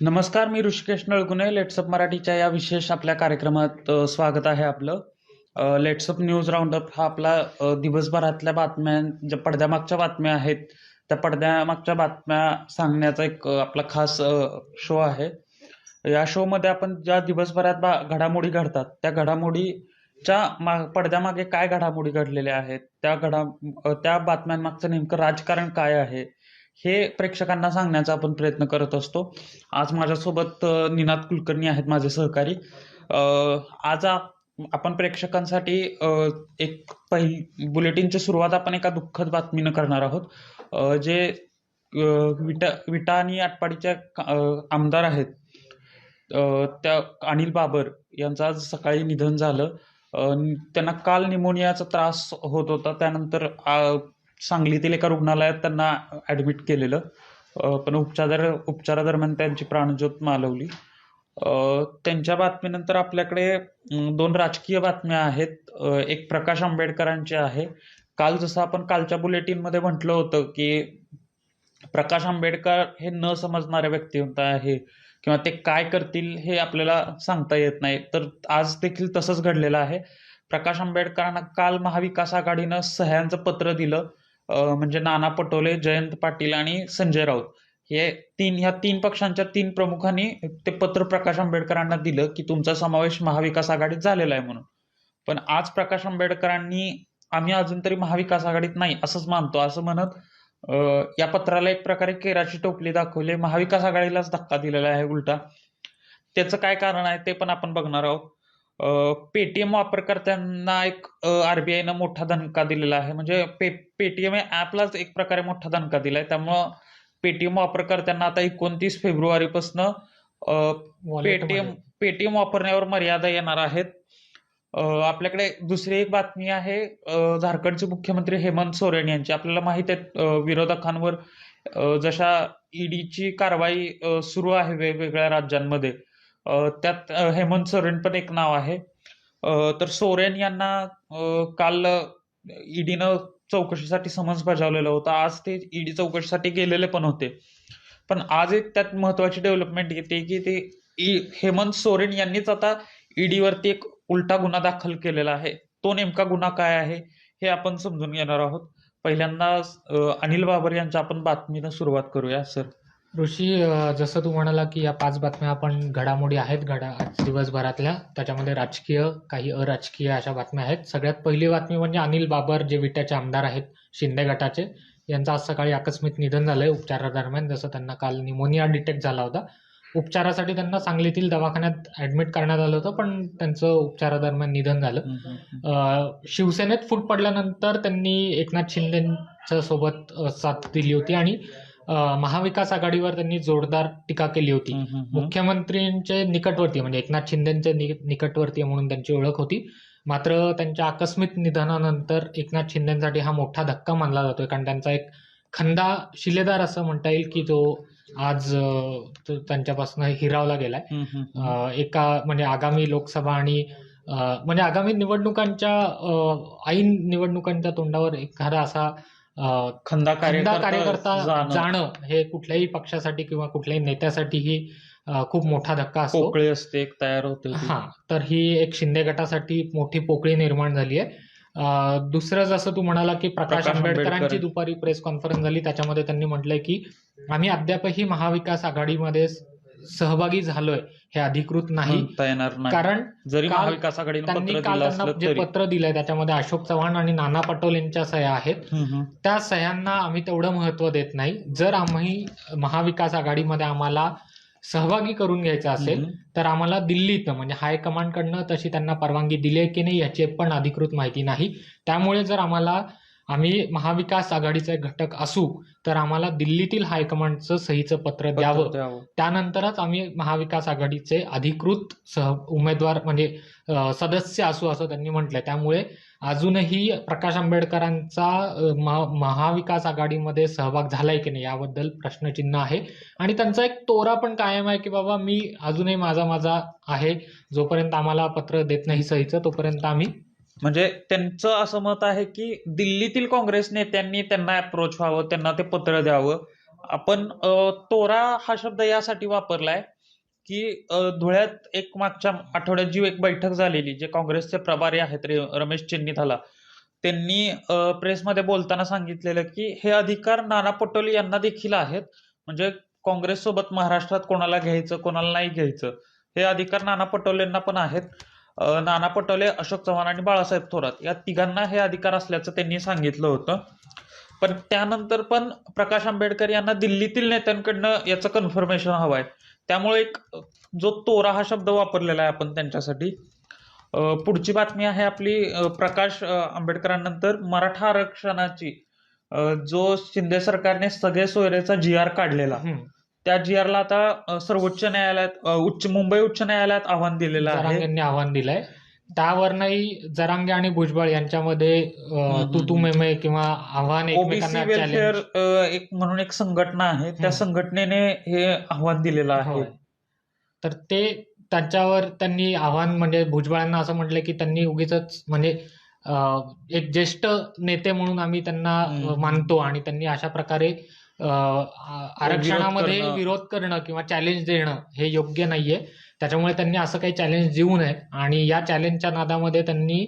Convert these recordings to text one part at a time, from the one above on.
नमस्कार मी ऋषिकेश नळगुणे लेट्सअप मराठीच्या या विशेष आपल्या कार्यक्रमात स्वागत आहे आपलं. लेट्सअप न्यूज राऊंडअप हा आपला दिवसभरातल्या बातम्या ज्या पडद्यामागच्या बातम्या आहेत त्या पडद्यामागच्या बातम्या सांगण्याचा एक आपला खास शो आहे. या शोमध्ये आपण ज्या दिवसभरात बा घडामोडी घडतात त्या घडामोडीच्या मा पडद्यामागे काय घडामोडी घडलेल्या आहेत त्या घडा त्या बातम्यांमागचं नेमकं राजकारण काय आहे हे प्रेक्षकांना सांगण्याचा आपण प्रयत्न करत असतो. आज माझ्यासोबत निनाद कुलकर्णी आहेत माझे सहकारी. आज आपण प्रेक्षकांसाठी एक पहिली बुलेटिनची सुरुवात आपण एका दुःखद बातमीनं करणार आहोत. जे विटा विटा आणि आटपाडीच्या आमदार आहेत. त्या अनिल बाबर यांचं आज सकाळी निधन झालं. त्यांना काल निमोनियाचा त्रास होत होता. त्यानंतर सांगलीतील एका रुग्णालयात त्यांना ॲडमिट केलेलं. पण उपचार उपचारादरम्यान त्यांची प्राणज्योत मालवली. त्यांच्या बातमीनंतर आपल्याकडे दोन राजकीय बातम्या आहेत. एक प्रकाश आंबेडकरांची आहे. काल जसं आपण कालच्या बुलेटिनमध्ये म्हटलं होतं की प्रकाश आंबेडकर हे न समजणारे व्यक्तिमत्व आहे किंवा ते काय करतील हे आपल्याला सांगता येत नाही. तर आज देखील तसंच घडलेलं आहे. प्रकाश आंबेडकरांना काल महाविकास आघाडीनं सह्यांचं पत्र दिलं. म्हणजे नाना पटोले जयंत पाटील आणि संजय राऊत. हे तीन ह्या तीन पक्षांच्या तीन प्रमुखांनी ते पत्र प्रकाश आंबेडकरांना दिलं की तुमचा समावेश महाविकास आघाडीत झालेला आहे म्हणून. पण आज प्रकाश आंबेडकरांनी आम्ही अजून तरी महाविकास आघाडीत नाही असंच मानतो. असं म्हणत या पत्राला एक प्रकारे केराची टोपली दाखवली. महाविकास आघाडीलाच धक्का दिलेला आहे उलटा. त्याचं काय कारण आहे ते पण आपण बघणार आहोत. पेटीएम वापरकर्त्यांना एक आरबीआयनं मोठा दणका दिलेला आहे. म्हणजे पे पेटीएम या ॲपलाच एक प्रकारे मोठा दणका दिलाय. त्यामुळं पेटीएम वापरकर्त्यांना आता एकोणतीस फेब्रुवारीपासनं पेटीएम पेटीएम वापरण्यावर मर्यादा येणार आहेत. आपल्याकडे दुसरी एक बातमी आहे. झारखंडचे मुख्यमंत्री हेमंत सोरेन यांची. आपल्याला माहीत आहे विरोधकांवर जशा ईडीची कारवाई अ, सुरू आहे वेगवेगळ्या राज्यांमध्ये. त्यात हेमंत सोरेन पण एक नाव आहे. तर सोरेन यांना काल ईडीनं चौकशीसाठी समन्स बजावलेलं होतं. आज ते ईडी चौकशीसाठी गेलेले पण होते. पण आज एक त्यात महत्वाची डेव्हलपमेंट येते की ते हेमंत सोरेन यांनीच आता ईडीवरती एक उलटा गुन्हा दाखल केलेला आहे. तो नेमका गुन्हा काय आहे हे आपण समजून घेणार आहोत. पहिल्यांदा अनिल बाबर यांच्या आपण बातमीनं सुरुवात करूया सर. ऋषी जसं तू म्हणाला की या पाच बातम्या आपण घडामोडी आहेत घडा आज दिवसभरातल्या त्याच्यामध्ये राजकीय काही अराजकीय अशा बातम्या आहेत. सगळ्यात पहिली बातमी म्हणजे अनिल बाबर जे विट्याचे आमदार आहेत शिंदे गटाचे यांचं आज सकाळी आकस्मिक निधन झालंय उपचारादरम्यान जसं त्यांना काल निमोनिया डिटेक्ट झाला होता. उपचारासाठी त्यांना सांगलीतील दवाखान्यात ऍडमिट करण्यात आलं होतं पण त्यांचं उपचारादरम्यान निधन झालं. शिवसेनेत फूट पडल्यानंतर त्यांनी एकनाथ शिंदेच्या सोबत साथ दिली होती आणि महाविकास आघाडीवर त्यांनी जोरदार टीका केली होती. मुख्यमंत्र्यांचे निकटवर्ती म्हणजे एकनाथ शिंदेचे नि- निकटवर्ती म्हणून त्यांची ओळख होती. मात्र त्यांच्या आकस्मिक निधनानंतर एकनाथ शिंदेसाठी हा मोठा धक्का मानला जातोय. कारण त्यांचा एक खंदा शिलेदार असं म्हणता येईल की तो आज त्यांच्यापासून हिरावला गेलाय. एका म्हणजे आगामी लोकसभा आणि म्हणजे आगामी निवडणुकांच्या ऐन निवडणुकांच्या तोंडावर एखादा असा खंदा कार्यकर्ता जाणं, हे कुठल्याही पक्षासाठी किंवा कुठल्याही नेत्यासाठीही अ, खूप मोठा धक्का असतो पोकळी असते एक तयार होते. हा तर ही एक शिंदे गटासाठी मोठी पोकळी निर्माण झाली आहे दुसरं जसं तू म्हणाला की प्रकाश आंबेडकरांची आंबेडकर. दुपारी प्रेस कॉन्फरन्स झाली त्याच्यामध्ये त्यांनी म्हटलंय की आम्ही अद्यापही महाविकास आघाडीमध्ये सहभागी झालोय हे अधिकृत नाही. येणार नाही. कारण जरी महाविकास आघाडीनं त्यांनी पत्र जे दिलंय त्याच्यामध्ये अशोक चव्हाण आणि नाना पटोले यांच्या सह्या आहेत. त्या सह्यांना आम्ही तेवढं महत्त्व देत नाही. जर आम्ही महाविकास आघाडीमध्ये आम्हाला सहभागी करून घ्यायचं असेल. तर आम्हाला दिल्लीतनं म्हणजे हायकमांडकडनं तशी त्यांना परवानगी दिली आहे की नाही याची पण अधिकृत माहिती नाही. त्यामुळे जर आम्हाला आम्ही महाविकास आघाडीचा एक घटक असू तर आम्हाला दिल्लीतील हायकमांडचं सहीचं पत्र द्यावं. त्यानंतरच आम्ही महाविकास आघाडीचे अधिकृत सह उमेदवार म्हणजे सदस्य असू असं त्यांनी म्हटलंय. त्यामुळे अजूनही प्रकाश आंबेडकरांचा महाविकास आघाडीमध्ये सहभाग झालाय की नाही याबद्दल प्रश्नचिन्ह आहे. आणि त्यांचा एक तोरा पण कायम आहे की बाबा मी अजूनही माझा माझा आहे. जोपर्यंत आम्हाला पत्र देत नाही सहीचं तोपर्यंत आम्ही म्हणजे त्यांचं असं मत आहे की दिल्लीतील काँग्रेस नेत्यांनी त्यांना अप्रोच व्हावं त्यांना ते पत्र द्यावं. आपण तोरा हा शब्द यासाठी वापरलाय की धुळ्यात एक मागच्या आठवड्यात जी एक बैठक झालेली जे काँग्रेसचे प्रभारी आहेत रमेश रमेश चेन्नीथाला त्यांनी प्रेसमध्ये बोलताना सांगितलेलं की हे अधिकार नाना पटोले यांना देखील आहेत. म्हणजे काँग्रेस सोबत महाराष्ट्रात कोणाला घ्यायचं कोणाला नाही घ्यायचं हे अधिकार नाना पटोलेंना पण आहेत. नाना पटोले अशोक चव्हाण आणि बाळासाहेब थोरात या तिघांना हे अधिकार असल्याचं त्यांनी सांगितलं होतं. पण त्यानंतर पण प्रकाश आंबेडकर यांना दिल्लीतील नेत्यांकडनं याचं कन्फर्मेशन हवं आहे त्यामुळे एक जो तोरा हा शब्द वापरलेला आहे आपण त्यांच्यासाठी. पुढची बातमी आहे आपली प्रकाश आंबेडकरांनंतर मराठा आरक्षणाची जो शिंदे सरकारने सगळे सोयरेचा जी आर काढलेला. त्या जी आरला आता सर्वोच्च न्यायालयात उच्च मुंबई उच्च न्यायालयात आव्हान दिलेलं आहे जरांगेंनी आव्हान दिलंय त्यावरनही जरांगे आणि भुजबळ यांच्यामध्ये. तू तू मे मे किंवा आव्हान ओबीसी वेलफेअर एक म्हणून एक संघटना आहे त्या. संघटनेने हे आव्हान दिलेलं आहे. तर ते त्यांच्यावर त्यांनी आव्हान म्हणजे भुजबळांना असं म्हटलं की त्यांनी उगीच म्हणजे एक ज्येष्ठ नेते म्हणून आम्ही त्यांना मानतो आणि त्यांनी अशा प्रकारे आरक्षणामध्ये. विरोध करणं. किंवा चॅलेंज देणं हे योग्य नाहीये. त्याच्यामुळे त्यांनी असं काही चॅलेंज देऊ नये आणि या चॅलेंजच्या नादामध्ये त्यांनी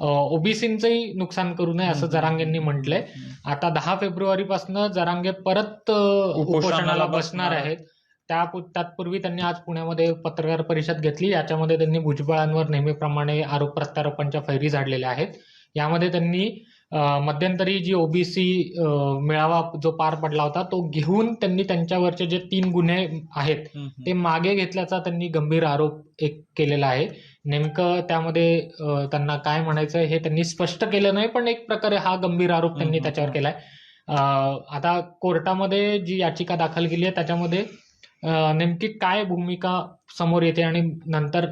ओबीसींचंही नुकसान करू नये असं. जरांगेंनी म्हटलंय. आता दहा फेब्रुवारी पासून जरांगे परत उपोषणाला बसणार आहेत. त्या त्यातपूर्वी त्यांनी आज पुण्यामध्ये पत्रकार परिषद घेतली. याच्यामध्ये त्यांनी भुजबळांवर नेहमीप्रमाणे आरोप प्रत्यारोपांच्या फैरी झाडलेल्या आहेत. यामध्ये त्यांनी मध्यंतरी जी ओबीसी मेळावा जो पार पडला होता तो घेऊन त्यांनी त्यांच्यावरचे जे तीन गुन्हे आहेत. ते मागे घेतल्याचा त्यांनी गंभीर आरोप एक केलेला आहे नेमकं त्यामध्ये त्यांना काय म्हणायचं हे त्यांनी स्पष्ट केलं नाही पण एक प्रकारे हा गंभीर आरोप त्यांनी. त्याच्यावर केलाय आता कोर्टामध्ये जी याचिका दाखल केली आहे त्याच्यामध्ये नेमकी काय भूमिका समोर येते आणि नंतर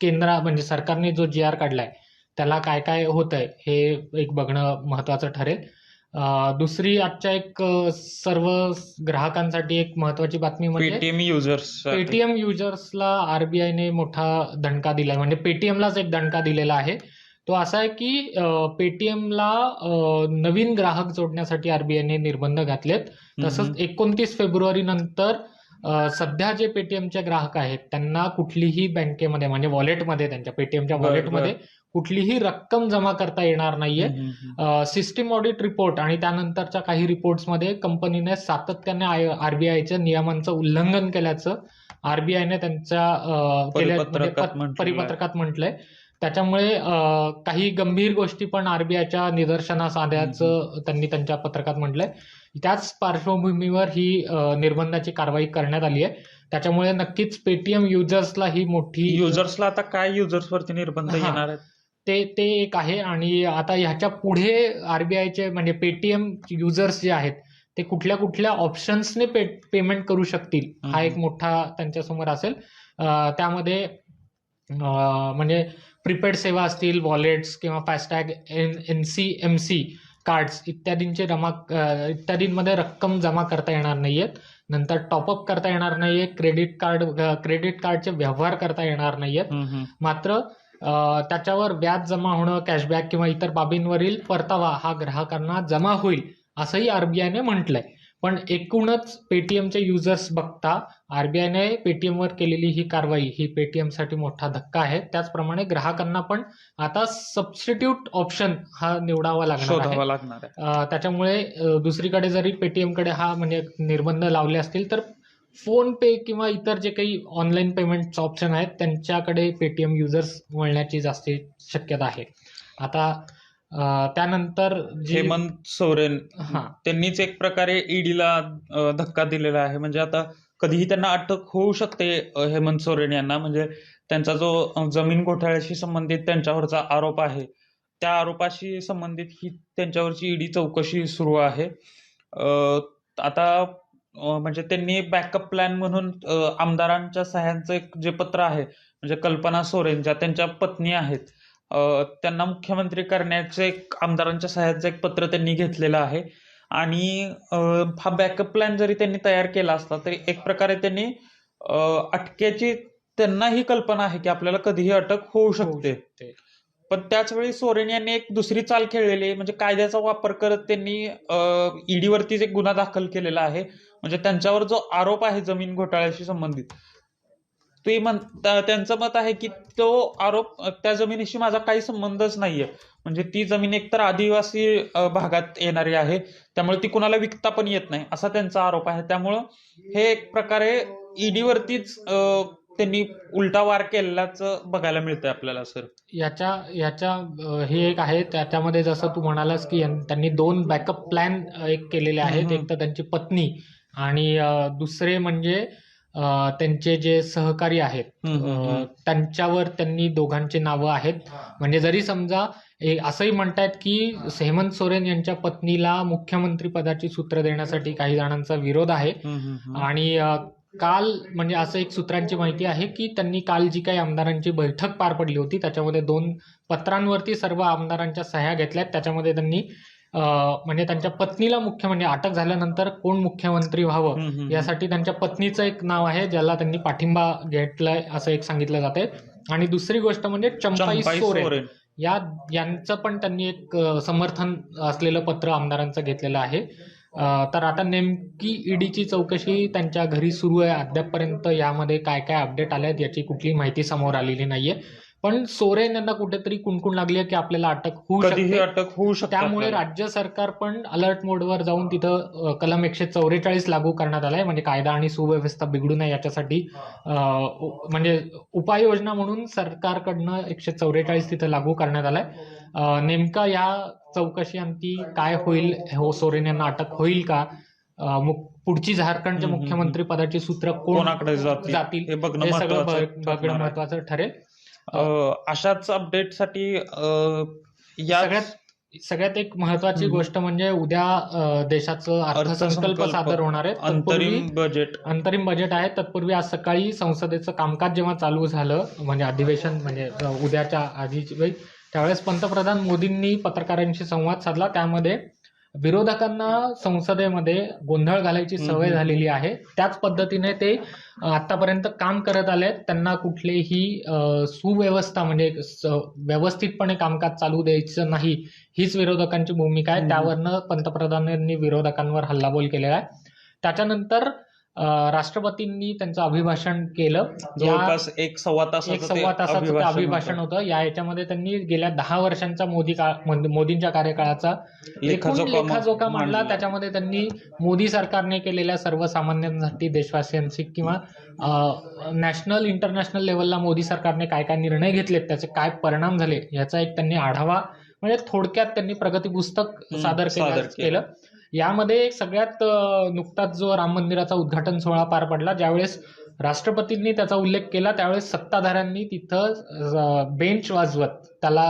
केंद्र म्हणजे सरकारने जो जी आर काढलाय त्याला काय काय होत आहे हे एक बघणं महत्वाचं ठरेल. दुसरी आजच्या एक सर्व ग्राहकांसाठी एक महत्वाची बातमी म्हणजे पेटीएम युजर्स पेटीएम युजर्सला आरबीआयने मोठा दणका दिलाय. म्हणजे पेटीएमलाच एक दणका दिलेला आहे. तो असा आहे की पेटीएमला नवीन ग्राहक जोडण्यासाठी आरबीआयने निर्बंध घातलेत. तसंच एकोणतीस फेब्रुवारी नंतर सध्या जे पेटीएमचे ग्राहक आहेत त्यांना कुठलीही बँकेमध्ये म्हणजे वॉलेटमध्ये त्यांच्या पेटीएमच्या. वॉलेटमध्ये कुठलीही रक्कम जमा करता येणार नाहीये सिस्टीम ऑडिट रिपोर्ट आणि त्यानंतरच्या काही रिपोर्ट्समध्ये कंपनीने सातत्याने आरबीआयच्या नियमांचं उल्लंघन केल्याचं आरबीआयने त्यांच्या म्हणजे. परिपत्रकात म्हटलंय त्याच्यामुळे काही गंभीर गोष्टी पण आरबीआयच्या निदर्शनास आल्याचं त्यांनी त्यांच्या पत्रकात म्हटलंय. त्याच पार्श्वभूमीवर ही निर्बंधाची कारवाई करण्यात आली आहे त्याच्यामुळे नक्कीच पेटीएम युजर्सला ही मोठी युजर्सला आता काय युजर्स वरती निर्बंध. येणार आहेत? ते ते एक आहे आणि आता ह्याच्या पुढे आरबीआयचे म्हणजे पेटीएम युजर्स जे आहेत ते कुठल्या कुठल्या ऑप्शन्सने पे पेमेंट करू शकतील हा. एक मोठा त्यांच्यासमोर असेल. त्यामध्ये म्हणजे प्रीपेड सेवा असतील वॉलेट्स किंवा FASTag N N C M C cards इत्यादींचे जमा इत्यादींमध्ये रक्कम जमा करता येणार नाहीयेत. नंतर टॉपअप करता येणार नाहीये क्रेडिट कार्ड क्रेडिट कार्डचे व्यवहार करता येणार नाहीयेत. हम्म, हम्म. मात्र त्याच्यावर व्याज जमा होणं कॅशबॅक किंवा इतर बाबींवरील परतावा हा ग्राहकांना जमा होईल असंही आरबीआयने म्हटलंय. पण एकूणच पेटीएमचे युजर्स बघता आरबीआयने पेटीएमवर केलेली ही कारवाई ही पेटीएमसाठी मोठा धक्का आहे. त्याचप्रमाणे ग्राहकांना पण आता सबस्टिट्यूट ऑप्शन हा निवडावा लागणार आहे. त्याच्यामुळे दुसरीकडे जरी पेटीएमकडे हा म्हणजे निर्बंध लावले असतील तर फोन पे किंवा इतर जे काही ऑनलाईन पेमेंटचे ऑप्शन आहेत त्यांच्याकडे पेटीएम युजर्स वळण्याची जास्त शक्यता आहे. आता त्यानंतर जी हेमंत सोरेन हा. त्यांनीच एक प्रकारे ईडीला धक्का दिलेला आहे. म्हणजे आता कधीही त्यांना अटक होऊ शकते हेमंत सोरेन यांना. म्हणजे त्यांचा जो जमीन घोटाळ्याशी संबंधित त्यांच्यावरचा आरोप आहे त्या आरोपाशी संबंधित ही त्यांच्यावरची ईडी चौकशी सुरू आहे. आता म्हणजे त्यांनी बॅकअप प्लॅन म्हणून आमदारांच्या सह्यांचं एक जे पत्र आहे म्हणजे कल्पना सोरेन ज्या त्यांच्या पत्नी आहेत. त्यांना मुख्यमंत्री करण्याचे एक आमदारांच्या सह्याचं एक पत्र त्यांनी घेतलेलं आहे. आणि हा बॅकअप प्लॅन जरी त्यांनी तयार केला असला तरी एक प्रकारे त्यांनी अटकेची त्यांना ही कल्पना आहे की आपल्याला कधीही अटक होऊ शकते. पण त्याच वेळी सोरेन यांनी एक दुसरी चाल खेळलेली म्हणजे कायद्याचा वापर करत त्यांनी ईडीवरतीच एक गुन्हा दाखल केलेला आहे. म्हणजे त्यांच्यावर जो आरोप आहे जमीन घोटाळ्याशी संबंधित ते म्हण त्या- त्यांचं मत आहे की तो आरोप त्या जमिनीशी माझा काही संबंधच नाहीये. म्हणजे ती जमीन एकतर आदिवासी भागात येणारी आहे. त्यामुळे ती कुणाला विकता पण येत नाही असा त्यांचा आरोप आहे. त्यामुळं हे एक प्रकारे ईडीवरतीच त्यांनी उलटा वार केलेलाच बघायला मिळतंय आपल्याला सर. याच्या याच्या हे एक आहे. त्याच्यामध्ये जसं तू म्हणालास की त्यांनी दोन बॅकअप प्लॅन एक केलेले आहेत. एक तर त्यांची पत्नी आणि दुसरे म्हणजे त्यांचे जे सहकारी आहेत अ, त्यांच्यावर त्यांनी दोघांची नावं आहेत. म्हणजे जरी समजा ए- असंही म्हणतायत की हेमंत सोरेन यांच्या पत्नीला मुख्यमंत्री पदाची सूत्र देण्यासाठी काही जणांचा विरोध आहे. आणि अ, काल म्हणजे असं एक सूत्रांची माहिती आहे की त्यांनी काल जी काही आमदारांची बैठक पार पडली होती त्याच्यामध्ये दोन पत्रांवरती सर्व आमदारांच्या सह्या घेतल्यात. त्याच्यामध्ये त्यांनी म्हणजे त्यांच्या पत्नीला मुख्य म्हणजे अटक झाल्यानंतर कोण मुख्यमंत्री व्हावं यासाठी त्यांच्या पत्नीचं एक नाव आहे ज्याला त्यांनी पाठिंबा घेतलाय असं एक सांगितलं जाते आणि दुसरी गोष्ट म्हणजे चंपाई सोरेन. या यांचं पण त्यांनी एक समर्थन असलेलं पत्र आमदारांचं घेतलेलं आहे. तर आता नेमकी ईडीची चौकशी त्यांच्या घरी सुरू आहे. अद्यापपर्यंत यामध्ये काय काय अपडेट आले आहेत याची कुठली माहिती समोर आलेली नाहीये. पण सोरेन यांना कुठेतरी कुणकुण लागली आहे की आपल्याला अटक होऊ कधीही शकते अटक होऊ शकते त्यामुळे. राज्य सरकार पण अलर्ट मोडवर जाऊन तिथं अ, कलम एकशे चौवेचाळीस लागू करण्यात आलाय. म्हणजे कायदा आणि सुव्यवस्था बिघडू नये याच्यासाठी अ, उ- म्हणजे उपाययोजना म्हणून सरकारकडनं एकशे चौवेचाळीस तिथं लागू करण्यात आलाय. अ, नेमका या चौकशी अंती काय होईल? हो सोरेन यांना अटक होईल का? अ, पुढची झारखंडच्या हम्म, हम्म, मुख्यमंत्री पदाची सूत्र कोण कोणाकडे जातील? जातील? हे बघणं हे सगळं महत्वाचं बघ- बघणं आहे. महत्वाचं ठरेल. अं, अशाच अपडेटसाठी अं, या सगळ्यात सगळ्यात एक महत्वाची हम्म. गोष्ट म्हणजे उद्या अ, देशाचं अर्थसंकल्प अर्थसंकल्प, सादर होणार आहे. तत्पूर्वी अंतरिम बजेट अंतरिम बजेट आहे. तत्पूर्वी आज सकाळी संसदेचं कामकाज जेव्हा चालू झालं म्हणजे अधिवेशन म्हणजे अ, उद्याच्या आधीची वेळी त्यावेळेस पंतप्रधान मोदींनी पत्रकारांशी संवाद साधला. त्यामध्ये विरोधकांना संसदेमध्ये गोंधळ घालायची सवय. झालेली आहे त्याच पद्धतीने ते आतापर्यंत काम करत आले त्यांना कुठलेही सुव्यवस्था म्हणजे व्यवस्थितपणे कामकाज चालू द्यायचं नाही हीच विरोधकांची भूमिका आहे. त्यावरनं पंतप्रधानांनी विरोधकांवर हल्लाबोल केलेला आहे त्याच्यानंतर राष्ट्रपतींनी त्यांचं अभिभाषण केलं जवळपास एक सव्वा तासाचं एक सव्वा तासाचं ते अभिभाषण होतं. या याच्यामध्ये त्यांनी गेल्या दहा वर्षांचा मोदी काळ मोद- मोदींच्या कार्यकाळाचा लेखाजोखा मांडला. त्याच्यामध्ये त्यांनी मोदी सरकारने केलेल्या सर्वसामान्यांसाठी देशवासियांशी किंवा नॅशनल इंटरनॅशनल लेवलला मोदी सरकारने काय काय निर्णय घेतलेत त्याचे काय परिणाम झाले याचा एक त्यांनी आढावा म्हणजे थोडक्यात त्यांनी प्रगती पुस्तक सादर. केलं यामध्ये सगळ्यात नुकताच जो राम मंदिराचा उद्घाटन सोहळा पार पडला ज्यावेळेस राष्ट्रपतींनी त्याचा उल्लेख केला त्यावेळेस सत्ताधाऱ्यांनी तिथं बेंच वाजवत त्याला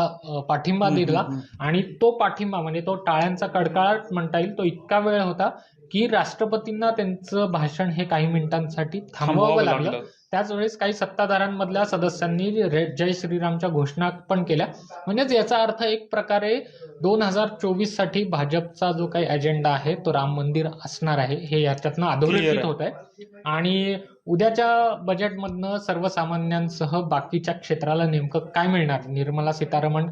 पाठिंबा दिला आणि तो पाठिंबा म्हणजे तो टाळ्यांचा कडकडाट म्हणता येईल तो इतका वेळ होता की राष्ट्रपतींना त्यांचं भाषण हे काही मिनिटांसाठी थांबवावं लागलं. त्याच वेळेस काही सत्ताधाऱ्यांमधल्या सदस्यांनी जय श्रीरामच्या घोषणा पण केल्या. म्हणजेच याचा अर्थ एक प्रकारे दोन हजार चोवीससाठी भाजपचा जो काही अजेंडा आहे तो राम मंदिर असणार आहे हे याच्यातनं अधोरेखित. होत आहे. आणि उद्याच्या बजेटमधनं सर्वसामान्यांसह बाकीच्या क्षेत्राला नेमकं काय मिळणार? निर्मला सीतारामन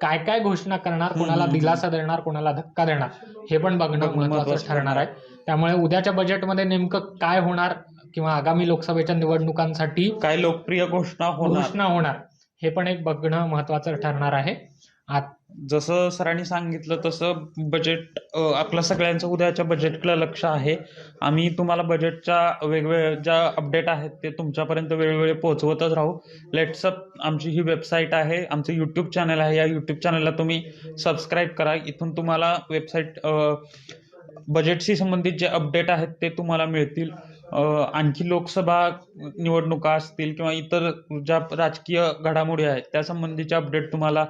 काय काय घोषणा करणार? कोणाला. दिलासा देणार? कोणाला धक्का देणार? हे पण बघणं महत्वाचं महत्त्वाचं ठरणार आहे. त्यामुळे उद्याच्या बजेटमध्ये नेमकं काय होणार? किंवा आगामी लोकसभेच्या निवडणुकांसाठी काय लोकप्रिय घोषणा होणार. घोषणा होणार. हे पण एक बघणं महत्वाचं ठरणार आहे. आत- जसं सरांनी सांगितलं तसं बजेट अं, आपलं सगळ्यांचं उद्याच्या बजेटला लक्ष आहे. आम्ही तुम्हाला बजेटच्या वेगवेगळ्या ज्या अपडेट आहेत ते तुमच्यापर्यंत वेळोवेळी पोहोचवतच राहू. लेट्सअप आमची ही वेबसाईट आहे आमचं यूट्यूब चॅनल आहे. या यूट्यूब चॅनलला तुम्ही सबस्क्राईब करा. इथून तुम्हाला वेबसाईट बजेटशी संबंधित जे अपडेट आहेत ते तुम्हाला मिळतील. आणखी लोकसभा निवडणुका असतील किंवा इतर ज्या राजकीय घडामोडी आहेत त्या संबंधीच्या अपडेट तुम्हाला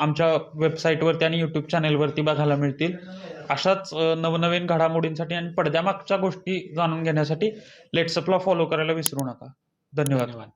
आमच्या वेबसाईटवरती आणि यूट्यूब चॅनेलवरती बघायला मिळतील. अशाच नवनवीन घडामोडींसाठी आणि पडद्यामागच्या गोष्टी जाणून घेण्यासाठी लेट्सअपला फॉलो करायला विसरू नका. धन्यवाद. धन्यवाद.